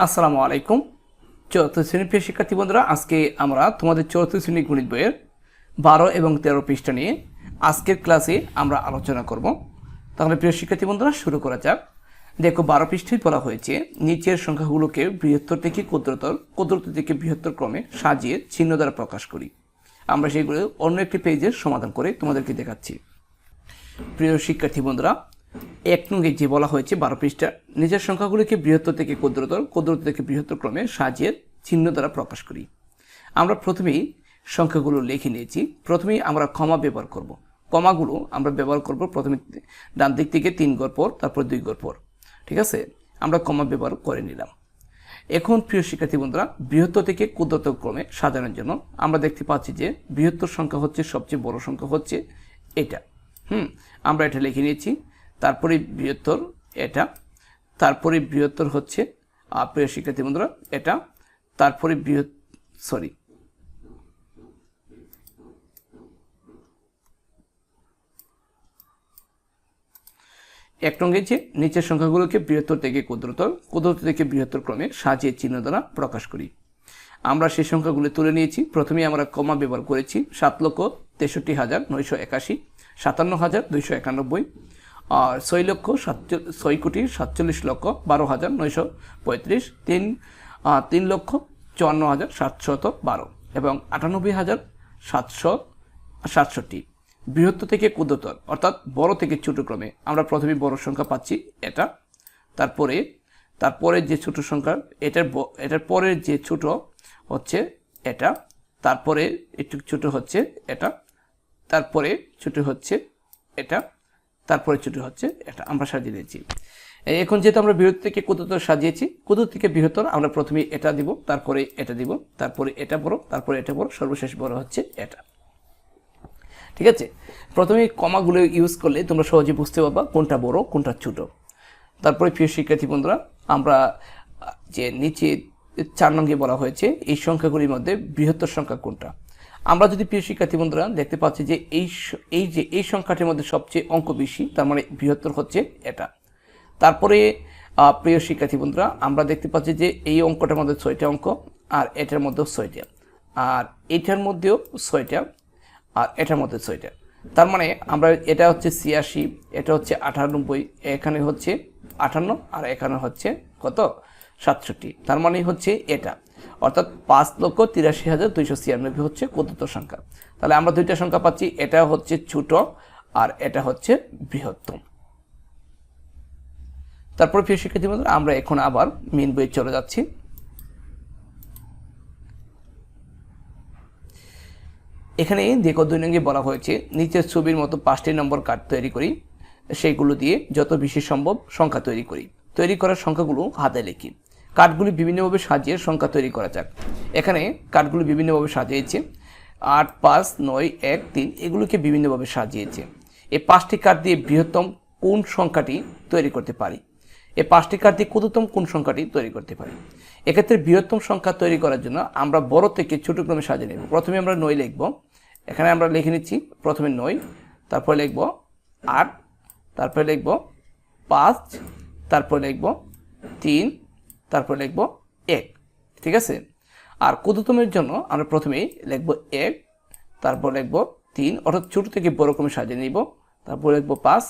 আসসালামু আলাইকুম। চতুর্থ শ্রেণির প্রিয় শিক্ষার্থী বন্ধুরা, আজকে আমরা তোমাদের চতুর্থ শ্রেণি গণিত বইয়ের বারো এবং তেরো পৃষ্ঠা নিয়ে আজকের ক্লাসে আমরা আলোচনা করব। তাহলে প্রিয় শিক্ষার্থী বন্ধুরা, শুরু করা যাক। দেখো, বারো পৃষ্ঠায় বলা হয়েছে, নিচের সংখ্যাগুলোকে বৃহত্তর থেকে ক্ষুদ্রতর ক্ষুদ্রতর থেকে বৃহত্তর ক্রমে সাজিয়ে চিহ্ন দ্বারা প্রকাশ করি। আমরা সেগুলো অন্য একটি পেজের সমাধান করে তোমাদেরকে দেখাচ্ছি। প্রিয় শিক্ষার্থী বন্ধুরা এক নঙ্গে যে বলা হয়েছে বারো পৃষ্ঠা। নিজের সংখ্যাগুলিকে বৃহত্তর থেকে ক্ষুদ্রতর ক্ষুদ্রতর থেকে বৃহত্তর ক্রমে সাজিয়ে চিহ্ন দ্বারা প্রকাশ করি। আমরা প্রথমেই সংখ্যাগুলো লিখে নিয়েছি। প্রথমেই আমরা ক্ষমা ব্যবহার করব। কমাগুলো আমরা ব্যবহার করব প্রথমে ডান দিক থেকে তিন গড় পর, তারপর দুই গড় পর। ঠিক আছে? আমরা কমা ব্যবহার করে নিলাম। এখন প্রিয় শিক্ষার্থী বন্ধুরা, বৃহত্তর থেকে ক্ষুদ্রতর ক্রমে সাজানোর জন্য আমরা দেখতে পাচ্ছি যে বৃহত্তর সংখ্যা হচ্ছে, সবচেয়ে বড় সংখ্যা হচ্ছে এটা। হুম, আমরা এটা লিখে নিয়েছি। তারপরে বৃহত্তর এটা, তারপরে বৃহত্তর হচ্ছে প্রিয় শিক্ষার্থী বন্ধুরা, এটা, তারপরে বৃহৎ সরি এক রঙে যে নিচের সংখ্যাগুলোকে বৃহত্তর থেকে ক্ষুদ্রতর ক্ষুদ্রতর থেকে বৃহত্তর ক্রমে সাজিয়ে চিহ্ন দ্বারা প্রকাশ করি। আমরা সেই সংখ্যাগুলো তুলে নিয়েছি। প্রথমে আমরা কমা ব্যবহার করেছি সাত লক্ষ তেষট্টি হাজার নয়শো একাশি, সাতান্ন হাজার দুইশো একানব্বই ছয় লক্ষ সাতচল ছয় কোটি সাতচল্লিশ লক্ষ বারো হাজার নয়শো পঁয়ত্রিশ, তিন তিন লক্ষ চুয়ান্ন হাজার সাতশত বারো এবং আটানব্বই হাজার সাতশো সাতষট্টি। বৃহত্তর থেকে ক্ষুদ্রতর, অর্থাৎ বড় থেকে ছোট ক্রমে। আমরা প্রথমে বড় সংখ্যা পাচ্ছি এটা। তারপরে তারপরে যে ছোট সংখ্যা, এটার এটার পরের যে ছোট হচ্ছে এটা। তারপরে একটু ছোট হচ্ছে এটা। তারপরে ছোট হচ্ছে এটা। তারপরে ছোট হচ্ছে, এটা আমরা সাজিয়ে দিয়েছি। এখন যেহেতু আমরা বৃহত্তর থেকে ক্ষুদ্রতর সাজিয়েছি ক্ষুদ্র থেকে বৃহত্তর, আমরা প্রথমে এটা দিব, তারপরে এটা দিব, তারপরে এটা বড়, তারপরে এটা বড়, সর্বশেষ বড় হচ্ছে এটা। ঠিক আছে? প্রথমে কমাগুলো ইউজ করলে তোমরা সহজে বুঝতে পারবা কোনটা বড়, কোনটা ছোট। তারপরে প্রিয় শিক্ষার্থী বন্ধুরা, আমরা, যে নিচে চার নঙ্গে বলা হয়েছে, এই সংখ্যাগুলির মধ্যে বৃহত্তর সংখ্যা কোনটা? আমরা যদি প্রিয় শিক্ষার্থী বন্ধুরা দেখতে পাচ্ছি যে এই এই যে, এই সংখ্যাটির মধ্যে সবচেয়ে অঙ্ক বেশি, তার মানে বৃহত্তর হচ্ছে এটা। তারপরে প্রিয় শিক্ষার্থী বন্ধুরা, আমরা দেখতে পাচ্ছি যে এই অঙ্কটার মধ্যে ছয়টা অঙ্ক, আর এটার মধ্যেও ছয়টা। আর এটার মধ্যেও ছয়টা, আর এটার মধ্যে ছয়টা। তার মানে আমরা, এটা হচ্ছে ছিয়াশি, এটা হচ্ছে আটানব্বই, এখানে হচ্ছে আটান্ন, আর এখানে হচ্ছে কত? সাতষট্টি। তার মানে হচ্ছে এটা। অর্থাৎ পাঁচ লক্ষ তিরাশি হাজার দুইশো ছিয়ানব্বই হচ্ছে ক্ষুদ্রতর সংখ্যা। তাহলে আমরা দুইটা সংখ্যা পাচ্ছি, এটা হচ্ছে ছোট আর এটা হচ্ছে বৃহত্তম। তারপর প্রিয় শিক্ষার্থী বন্ধুরা, আমরা এখন আবার মেন বইয়ে চলে যাচ্ছি। এখানে দেখো দুই নঙ্গে বলা হয়েছে, নিচের ছবির মতো পাঁচটি নম্বর কার্ড তৈরি করি, সেইগুলো দিয়ে যত বেশি সম্ভব সংখ্যা তৈরি করি। তৈরি করার সংখ্যাগুলো হাতে লিখি। কার্ডগুলি বিভিন্নভাবে সাজিয়ে সংখ্যা তৈরি করা যাক। এখানে কার্ডগুলি বিভিন্নভাবে সাজিয়েছে। আট, পাঁচ, নয়, এক, তিন, এগুলোকে বিভিন্নভাবে সাজিয়েছে। এই পাঁচটি কার্ড দিয়ে বৃহত্তম কোন সংখ্যাটি তৈরি করতে পারি? এই পাঁচটি কার্ড দিয়ে ক্ষুদ্রতম কোন সংখ্যাটি তৈরি করতে পারি? এক্ষেত্রে বৃহত্তম সংখ্যা তৈরি করার জন্য আমরা বড় থেকে ছোট ক্রমে সাজিয়ে নেব। প্রথমে আমরা নয় লিখব। এখানে আমরা লিখে নিচ্ছি, প্রথমে নয়, তারপরে লিখব আট, তারপরে লিখব পাঁচ, তারপরে লিখব তিন তারপরে লিখব এক, ঠিক আছে? আর ক্ষুদ্রতমের জন্য আমরা প্রথমেই লিখব এক, তারপর লিখব তিন, অর্থাৎ ছোট থেকে বড় ক্রমে সাজিয়ে নিব। তারপর লিখব পাঁচ,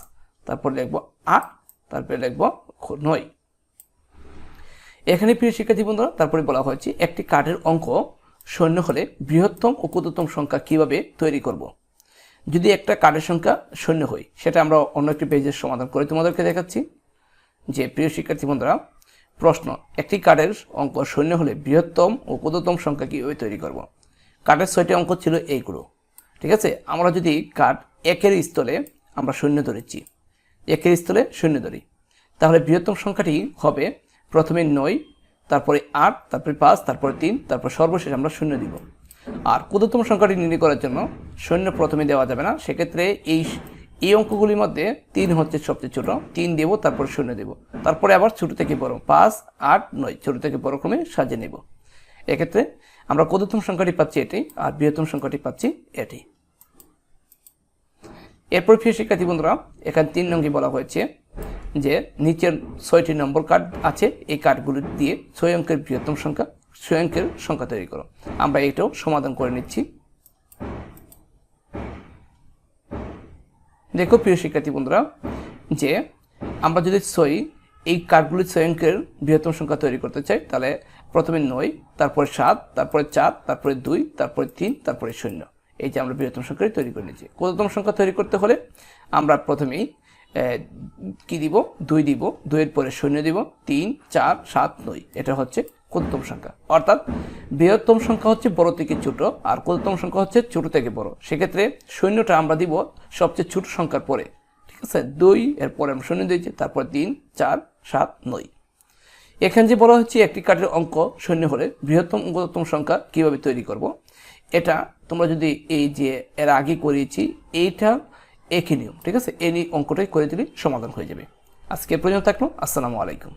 তারপর লিখব আট, তারপরে লিখব নয়। এখানে প্রিয় শিক্ষার্থী বন্ধুরা, তারপরে বলা হয়েছে, একটি কার্ডের অঙ্ক শূন্য হলে বৃহত্তম ও ক্ষুদ্রতম সংখ্যা কীভাবে তৈরি করব। যদি একটা কার্ডের সংখ্যা শূন্য হয়, সেটা আমরা অন্য একটি পেজের সমাধান করে তোমাদেরকে দেখাচ্ছি। যে প্রিয় শিক্ষার্থী বন্ধুরা প্রশ্ন, একটি কার্ডের অঙ্ক শূন্য হলে বৃহত্তম ও ক্ষুদ্রতম সংখ্যা কীভাবে তৈরি করব। কার্ডের ছয়টি অঙ্ক ছিল এইগুলো ঠিক আছে? আমরা যদি কার্ড একের স্থলে আমরা শূন্য ধরেছি। একের স্থলে শূন্য ধরি। তাহলে বৃহত্তম সংখ্যাটি হবে প্রথমে নয়, তারপরে আট, তারপরে পাঁচ, তারপরে তিন, তারপর সর্বশেষ আমরা শূন্য দিব। আর ক্ষুদ্রতম সংখ্যাটি নির্ণয় করার জন্য শূন্য প্রথমে দেওয়া যাবে না। সেক্ষেত্রে এই এই অঙ্কগুলির মধ্যে তিন হচ্ছে সবচেয়ে ছোট, তিন দেব, তারপর শূন্য দেব। তারপরে আবার ছোট থেকে বড়, পাঁচ, আট, নয়, ছোট থেকে বড় ক্রমে সাজিয়ে নেব। এক্ষেত্রে আমরা ক্ষুদ্রতম সংখ্যাটি পাচ্ছি এটি আর বৃহত্তম সংখ্যাটি পাচ্ছি এটি। এরপর প্রিয় শিক্ষার্থী বন্ধুরা, এখানে তিন নঙ্গি বলা হয়েছে যে নিচের ছয়টি নম্বর কার্ড আছে, এই কার্ডগুলি দিয়ে ছয় অঙ্কের বৃহত্তম সংখ্যা ছয় অঙ্কের সংখ্যা তৈরি করো। আমরা এটাও সমাধান করে নিচ্ছি। দেখো, প্রিয় শিক্ষার্থী বন্ধুরা, যে আমরা যদি ছয় এই কার্ডগুলি ছয় অঙ্কের বৃহত্তম সংখ্যা তৈরি করতে চাই, তাহলে প্রথমে নয়, তারপরে সাত, তারপরে চার, তারপরে দুই, তারপরে তিন, তারপরে শূন্য। এই যে আমরা বৃহত্তম সংখ্যা তৈরি করে নিয়েছি। ক্ষুদ্রতম সংখ্যা তৈরি করতে হলে আমরা প্রথমেই কি দিব? দুই দিব। দুইয়ের পরে শূন্য দিব। তিন, চার, সাত, নয়। এটা হচ্ছে ক্ষুদ্রতম সংখ্যা। অর্থাৎ বৃহত্তম সংখ্যা হচ্ছে বড় থেকে ছোট, আর ক্ষুদ্রতম সংখ্যা হচ্ছে ছোট থেকে বড়। সেক্ষেত্রে শূন্যটা আমরা দিব সবচেয়ে ছোট সংখ্যার পরে। ঠিক আছে? দুই, এরপরে আমরা শূন্য দিয়েছি, তারপর তিন, চার, সাত, নয়। এখানে যে বলা হচ্ছে একটি কাঠের অঙ্ক শূন্য হলে বৃহত্তম ক্ষুদ্রতম সংখ্যা কীভাবে তৈরি করব? এটা তোমরা যদি এই যে এর আগে করিয়েছি, এইটা একই নিয়ম। ঠিক আছে? এই অঙ্কটাই করে দিলে সমাধান হয়ে যাবে। আজকে এ পর্যন্ত থাকল। আসসালামু আলাইকুম।